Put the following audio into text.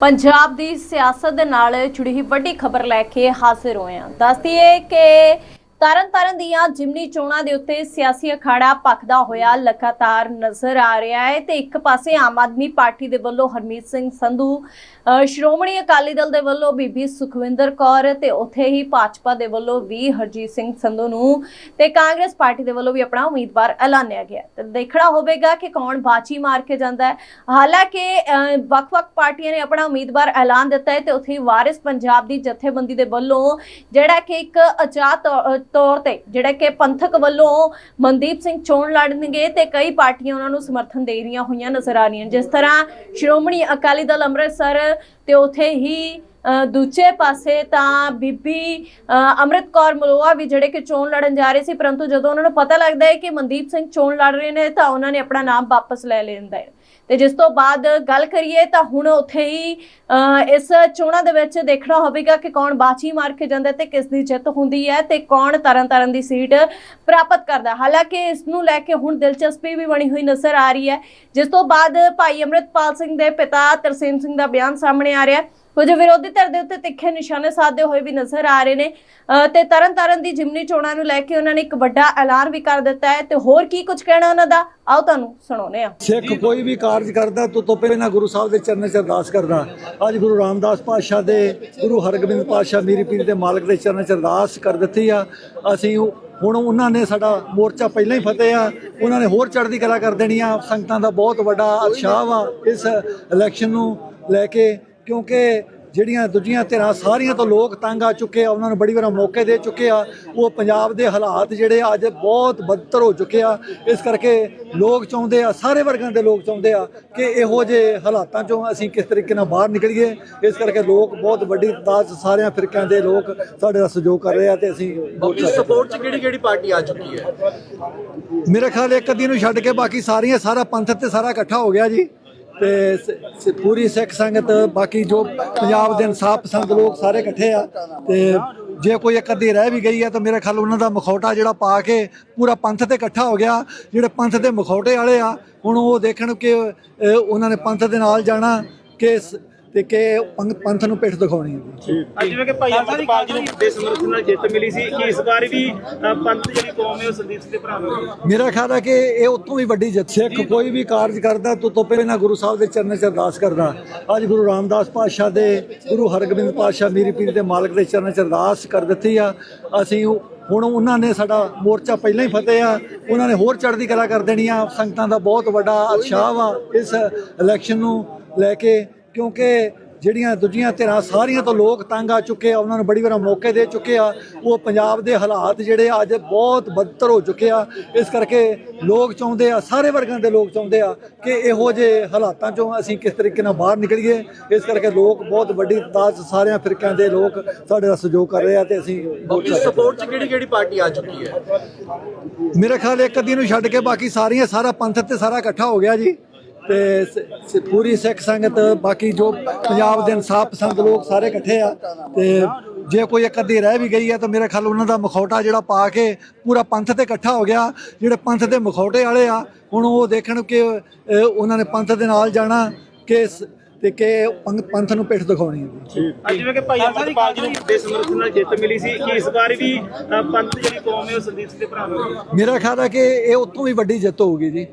ਪੰਜਾਬ ਦੀ ਸਿਆਸਤ ਦੇ ਨਾਲ ਜੁੜੀ ਵੱਡੀ ਖਬਰ ਲੈ ਕੇ ਹਾਜ਼ਰ ਹੋਏ ਹਾਂ। ਦੱਸਦੀਏ ਕਿ ਤਰਨਤਾਰਨ ਦੀਆਂ ਜਿਮਨੀ ਚੋਣਾਂ ਦੇ ਉੱਤੇ ਸਿਆਸੀ ਅਖਾੜਾ ਪੱਕਦਾ ਹੋਇਆ ਲਗਾਤਾਰ ਨਜ਼ਰ ਆ ਰਿਹਾ ਹੈ ਤੇ ਇੱਕ ਪਾਸੇ ਆਮ ਆਦਮੀ ਪਾਰਟੀ ਦੇ ਵੱਲੋਂ ਹਰਮੀਤ ਸਿੰਘ ਸੰਧੂ ਸ਼੍ਰੋਮਣੀ ਅਕਾਲੀ ਦਲ ਦੇ ਵੱਲੋਂ ਬੀਬੀ ਸੁਖਵਿੰਦਰ ਕੌਰ ਤੇ ਉੱਥੇ ਹੀ ਭਾਜਪਾ ਦੇ ਵੱਲੋਂ ਵੀ ਹਰਜੀਤ ਸਿੰਘ ਸੰਧੂ ਨੂੰ ਤੇ ਕਾਂਗਰਸ ਪਾਰਟੀ ਦੇ ਵੱਲੋਂ ਵੀ ਆਪਣਾ ਉਮੀਦਵਾਰ ਐਲਾਨਿਆ ਗਿਆ ਹੈ। ਤੇ ਦੇਖਣਾ ਹੋਵੇਗਾ ਕਿ ਕੌਣ ਬਾਜੀ ਮਾਰ ਕੇ ਜਾਂਦਾ ਹੈ ਹਾਲਾਂਕਿ ਵੱਖ-ਵੱਖ ਪਾਰਟੀਆਂ ਨੇ ਆਪਣਾ ਉਮੀਦਵਾਰ ਐਲਾਨ ਦਿੱਤਾ ਹੈ ਤੇ ਉੱਥੇ ਹੀ ਵਾਰਿਸ ਪੰਜਾਬ ਦੀ ਜਥੇਬੰਦੀ ਦੇ ਵੱਲੋਂ ਜਿਹੜਾ ਕਿ ਇੱਕ ਅਜਾਤ ਤੌਰ ਤੇ, ਜਿਹੜਾ ਕਿ ਪੰਥਕ ਵੱਲੋਂ ਮਨਦੀਪ ਸਿੰਘ ਚੋਣ ਲੜਨਗੇ ਤੇ ਕਈ ਪਾਰਟੀਆਂ ਉਹਨਾਂ ਨੂੰ ਸਮਰਥਨ ਦੇ ਰਹੀਆਂ ਹੋਈਆਂ ਨਜ਼ਰ ਆ ਰਹੀਆਂ ਜਿਸ ਤਰ੍ਹਾਂ ਸ਼੍ਰੋਮਣੀ ਅਕਾਲੀ ਦਲ ਅੰਮ੍ਰਿਤਸਰ ਤੇ ਉੱਥੇ ਹੀ ਦੂਜੇ ਪਾਸੇ ਤਾਂ ਬੀਬੀ ਅ, ਅੰਮ੍ਰਿਤ ਕੌਰ ਮਲੋਆ ਵੀ ਜਿਹੜੇ ਕਿ ਚੋਣ ਲੜਨ ਜਾ ਰਹੇ ਸੀ ਪਰੰਤੂ ਜਦੋਂ ਉਹਨਾਂ ਨੂੰ ਪਤਾ ਲੱਗਦਾ ਹੈ ਕਿ ਮਨਦੀਪ ਸਿੰਘ ਚੋਣ ਲੜ ਰਹੇ ਨੇ ਤਾਂ ਉਹਨਾਂ ਨੇ ਆਪਣਾ ਨਾਮ ਵਾਪਸ ਲੈ ਲੈਂਦਾ ਹੈ। ਤੇ ਜਿਸ ਤੋਂ ਬਾਅਦ ਗੱਲ ਕਰੀਏ ਤਾਂ ਹੁਣ ਉੱਥੇ ਹੀ ਇਸ ਚੋਣਾਂ ਦੇ ਵਿੱਚ ਦੇਖਣਾ ਹੋਵੇਗਾ ਕਿ ਕੌਣ ਬਾਜੀ ਮਾਰ ਕੇ ਜਾਂਦਾ ਹੈ ਤੇ ਕਿਸ ਦੀ ਜਿੱਤ ਹੁੰਦੀ ਹੈ ਤੇ ਕੌਣ ਤਰਨ ਤਾਰਨ ਦੀ ਸੀਟ ਪ੍ਰਾਪਤ ਕਰਦਾ। ਹਾਲਾਂਕਿ ਇਸ ਨੂੰ ਲੈ ਕੇ ਹੁਣ ਦਿਲਚਸਪੀ ਵੀ ਬਣੀ ਹੋਈ ਨਜ਼ਰ ਆ ਰਹੀ ਹੈ। ਜਿਸ ਤੋਂ ਬਾਅਦ ਭਾਈ ਅੰਮ੍ਰਿਤਪਾਲ ਸਿੰਘ ਦੇ ਪਿਤਾ ਤਰਸੇਮ ਸਿੰਘ ਦਾ ਬਿਆਨ ਸਾਹਮਣੇ ਆ ਰਿਹਾ ਕੁਝ ਵਿਰੋਧੀ ਧਿਰ ਦੇ ਉੱਤੇ ਤਿੱਖੇ ਨਿਸ਼ਾਨੇ ਸਾਧਦੇ ਹੋਏ ਵੀ ਨਜ਼ਰ ਆ ਰਹੇ ਨੇ। ਤੇ ਤਰਨ ਦੀ ਜਿਮਨੀ ਚੋਣਾਂ ਨੂੰ ਲੈ ਕੇ ਉਹਨਾਂ ਨੇ ਇੱਕ ਵੱਡਾ ਐਲਾਨ ਵੀ ਕਰ ਦਿੱਤਾ ਹੈ। ਤੇ ਹੋਰ ਕੀ ਕੁਝ ਕਹਿਣਾ ਉਹਨਾਂ ਦਾ? ਆਓ ਤੁਹਾਨੂੰ ਸੁਣਾਉਂਦੇ ਹਾਂ। ਸਿੱਖ ਕੋਈ ਵੀ ਕਾਰਜ ਕਰਦਾ, ਤੋ ਤੋਂ ਪਹਿਲਾਂ ਗੁਰੂ ਸਾਹਿਬ ਦੇ ਚਰਨਾਂ 'ਚ ਅਰਦਾਸ ਕਰਦਾ। ਅੱਜ ਗੁਰੂ ਰਾਮਦਾਸ ਪਾਤਸ਼ਾਹ ਦੇ, ਗੁਰੂ ਹਰਗੋਬਿੰਦ ਪਾਤਸ਼ਾਹ ਮੀਰੀ ਪੀਰ ਦੇ ਮਾਲਕ ਦੇ ਚਰਨਾਂ 'ਚ ਅਰਦਾਸ ਕਰ ਦਿੱਤੀ ਆ। ਅਸੀਂ ਹੁਣ ਉਹਨਾਂ ਨੇ ਸਾਡਾ ਮੋਰਚਾ ਪਹਿਲਾਂ ਹੀ ਫਤਿਹ ਆ। ਉਹਨਾਂ ਨੇ ਹੋਰ ਚੜ੍ਹਦੀ ਕਲਾ ਕਰ ਦੇਣੀ ਆ। ਸੰਗਤਾਂ ਦਾ ਬਹੁਤ ਵੱਡਾ ਉਤਸ਼ਾਹ ਵਾ ਇਸ ਇਲੈਕਸ਼ਨ ਨੂੰ ਲੈ ਕੇ। ਕਿਉਂਕਿ ਜਿਹੜੀਆਂ ਦੂਜੀਆਂ ਧਿਰਾਂ ਸਾਰੀਆਂ ਤੋਂ ਲੋਕ ਤੰਗ ਆ ਚੁੱਕੇ ਆ ਉਹਨਾਂ ਨੂੰ ਬੜੀ ਵਾਰ ਮੌਕੇ ਦੇ ਚੁੱਕੇ ਆ। ਉਹ ਪੰਜਾਬ ਦੇ ਹਾਲਾਤ ਜਿਹੜੇ ਅੱਜ ਬਹੁਤ ਬਦਤਰ ਹੋ ਚੁੱਕੇ ਆ। ਇਸ ਕਰਕੇ ਲੋਕ ਚਾਹੁੰਦੇ ਆ ਸਾਰੇ ਵਰਗਾਂ ਦੇ ਲੋਕ ਚਾਹੁੰਦੇ ਆ ਕਿ ਇਹੋ ਜਿਹੇ ਹਾਲਾਤਾਂ ਚੋਂ ਅਸੀਂ ਕਿਸ ਤਰੀਕੇ ਨਾਲ ਬਾਹਰ ਨਿਕਲੀਏ। ਇਸ ਕਰਕੇ ਲੋਕ ਬਹੁਤ ਵੱਡੀ ਤਾਦਾਦ ਸਾਰਿਆਂ ਫਿਰਕਿਆਂ ਦੇ ਲੋਕ ਸਾਡੇ ਦਾ ਸਹਿਯੋਗ ਕਰ ਰਹੇ ਆ ਤੇ ਅਸੀਂ ਸਪੋਰਟ ਚ ਕਿਹੜੀ ਕਿਹੜੀ ਪਾਰਟੀ ਆ ਚੁੱਕੀ ਹੈ? ਮੇਰੇ ਖਿਆਲ ਇੱਕ ਅੱਧੀ ਨੂੰ ਛੱਡ ਕੇ ਬਾਕੀ ਸਾਰੀਆਂ ਸਾਰਾ ਪੰਥ ਤੇ ਸਾਰਾ ਇਕੱਠਾ ਹੋ ਗਿਆ ਜੀ। ਤੇ ਸ- ਪੂਰੀ ਸਿੱਖ ਸੰਗਤ ਬਾਕੀ ਜੋ ਪੰਜਾਬ ਦੇ ਇਨਸਾਫ ਪਸੰਦ ਲੋਕ ਸਾਰੇ ਇਕੱਠੇ ਆ ਤੇ ਜੇ ਕੋਈ ਇੱਕ ਅੱਧੀ ਰਹਿ ਵੀ ਗਈ ਹੈ ਤਾਂ ਮੇਰੇ ਖਿਆਲ ਉਹਨਾਂ ਦਾ ਮਖੌਟਾ ਜਿਹੜਾ ਪਾ ਕੇ ਪੂਰਾ ਪੰਥ ਤੇ ਇਕੱਠਾ ਹੋ ਗਿਆ। ਜਿਹੜੇ ਪੰਥ ਦੇ ਮਖੌਟੇ ਵਾਲੇ ਆ ਹੁਣ ਉਹ ਦੇਖਣ ਕਿ ਅ, ਉਹਨਾਂ ਨੇ ਪੰਥ ਦੇ ਨਾਲ ਜਾਣਾ ਕਿ ਸ- ਤੇ ਕਿ ਪੰਥ ਪੰਥ ਨੂੰ ਪਿੱਠ ਦਿਖਾਉਣੀ ਹੈ ਅੱਜ ਜਿਵੇਂ ਕਿ ਭਾਈ ਅਮਰਪਾਲ ਜੀ ਨੂੰ ਵੱਡੇ ਸਮਰਥਨ ਨਾਲ ਜਿੱਤ ਮਿਲੀ ਸੀ ਕਿ ਇਸ ਵਾਰ ਵੀ ਅ, ਪੰਥ ਜਿਹੜੀ ਕੌਮ ਹੈ ਉਹ ਸੰਦੀਪ ਸਿੰਘ ਦੇ ਭਰਾ ਨੂੰ ਮੇਰਾ ਖਿਆਲ ਹੈ ਕਿ ਇਹ ਉਤੋਂ ਵੀ ਵੱਡੀ ਜਿੱਤ ਸਿੱਖ ਕੋਈ ਵੀ ਕਾਰਜ ਕਰਦਾ ਤੋ ਤੋਂ ਪਹਿਲਾਂ ਗੁਰੂ ਸਾਹਿਬ ਦੇ ਚਰਨਾਂ 'ਚ ਅਰਦਾਸ ਕਰਦਾ। ਅੱਜ ਗੁਰੂ ਰਾਮਦਾਸ ਪਾਤਸ਼ਾਹ ਦੇ ਗੁਰੂ ਹਰਗੋਬਿੰਦ ਪਾਤਸ਼ਾਹ ਮੀਰੀ ਪੀਰ ਦੇ ਮਾਲਕ ਦੇ ਚਰਨਾਂ 'ਚ ਅਰਦਾਸ ਕਰ ਦਿੱਤੀ ਆ। ਅਸੀਂ ਉਹ- ਹੁਣ ਉਹਨਾਂ ਨੇ ਸਾਡਾ ਮੋਰਚਾ ਪਹਿਲਾਂ ਹੀ ਫਤਿਹ ਆ। ਉਹਨਾਂ ਨੇ ਹੋਰ ਚੜ੍ਹਦੀ ਕਲਾ ਕਰ ਦੇਣੀ ਆ। ਸੰਗਤਾਂ ਦਾ ਬਹੁਤ ਵੱਡਾ ਉਤਸ਼ਾਹ ਵਾ ਇਸ ਇਲੈਕਸ਼ਨ ਨੂੰ ਲੈ ਕੇ। ਕਿਉਂਕਿ ਜਿਹੜੀਆਂ ਦੂਜੀਆਂ ਧਿਰਾਂ ਸਾਰੀਆਂ ਤੋਂ ਲੋਕ ਤੰਗ ਆ ਚੁੱਕੇ ਆ ਉਹਨਾਂ ਨੂੰ ਬੜੀ ਵਾਰ ਮੌਕੇ ਦੇ ਚੁੱਕੇ ਆ। ਉਹ ਪੰਜਾਬ ਦੇ ਹਾਲਾਤ ਜਿਹੜੇ ਅੱਜ ਬਹੁਤ ਬਦਤਰ ਹੋ ਚੁੱਕੇ ਆ। ਇਸ ਕਰਕੇ ਲੋਕ ਚਾਹੁੰਦੇ ਆ ਸਾਰੇ ਵਰਗਾਂ ਦੇ ਲੋਕ ਚਾਹੁੰਦੇ ਆ ਕਿ ਇਹੋ ਜਿਹੇ ਹਾਲਾਤਾਂ ਚੋਂ ਅਸੀਂ ਕਿਸ ਤਰੀਕੇ ਨਾਲ ਬਾਹਰ ਨਿਕਲੀਏ। ਇਸ ਕਰਕੇ ਲੋਕ ਬਹੁਤ ਵੱਡੀ ਤਾਦਾਦ 'ਚ ਸਾਰਿਆਂ ਫਿਰਕਿਆਂ ਦੇ ਲੋਕ ਸਾਡੇ ਦਾ ਸਹਿਯੋਗ ਕਰ ਰਹੇ ਆ ਤੇ ਅਸੀਂ ਇਸ ਸਪੋਰਟ ਚ ਕਿਹੜੀ ਕਿਹੜੀ ਪਾਰਟੀ ਆ ਚੁੱਕੀ ਹੈ? ਮੇਰੇ ਖਿਆਲ ਇੱਕ ਅੱਧੀ ਨੂੰ ਛੱਡ ਕੇ ਬਾਕੀ ਸਾਰੀਆਂ ਸਾਰਾ ਪੰਥ ਤੇ ਸਾਰਾ ਇਕੱਠਾ ਹੋ ਗਿਆ ਜੀ। ਤੇ ਸ- ਪੂਰੀ ਸਿੱਖ ਸੰਗਤ ਬਾਕੀ ਜੋ ਪੰਜਾਬ ਦੇ ਇਨਸਾਫ ਪਸੰਦ ਲੋਕ ਸਾਰੇ ਇਕੱਠੇ ਆ ਤੇ ਜੇ ਕੋਈ ਇੱਕ ਅੱਧੀ ਰਹਿ ਵੀ ਗਈ ਹੈ ਤਾਂ ਮੇਰੇ ਖਿਆਲ ਉਹਨਾਂ ਦਾ ਮਖੌਟਾ ਜਿਹੜਾ ਪਾ ਕੇ ਪੂਰਾ ਪੰਥ ਤੇ ਇਕੱਠਾ ਹੋ ਗਿਆ। ਜਿਹੜੇ ਪੰਥ ਦੇ ਮਖੌਟੇ ਵਾਲੇ ਆ ਹੁਣ ਉਹ ਦੇਖਣ ਕਿ ਅ, ਉਹਨਾਂ ਨੇ ਪੰਥ ਦੇ ਨਾਲ ਜਾਣਾ ਕਿ ਸ- ਤੇ ਕਿ ਪੰਥ ਪੰਥ ਨੂੰ ਪਿੱਠ ਦਿਖਾਉਣੀ ਹੈ ਅੱਜ ਜਿਵੇਂ ਕਿ ਭਾਈ ਅਮਰਪਾਲ ਜੀ ਨੂੰ ਵੱਡੇ ਸਮਰਥਨ ਨਾਲ ਜਿੱਤ ਮਿਲੀ ਸੀ ਕਿ ਇਸ ਵਾਰ ਵੀ ਅ, ਪੰਥ ਜਿਹੜੀ ਕੌਮ ਹੈ ਉਹ ਸੰਦੀਪ ਸਿੰਘ ਦੇ ਭਰਾ ਨੂੰ ਮੇਰਾ ਖਿਆਲ ਹੈ ਕਿ ਇਹ ਉਤੋਂ ਵੀ ਵੱਡੀ ਜਿੱਤ ਹੋਊਗੀ ਜੀ।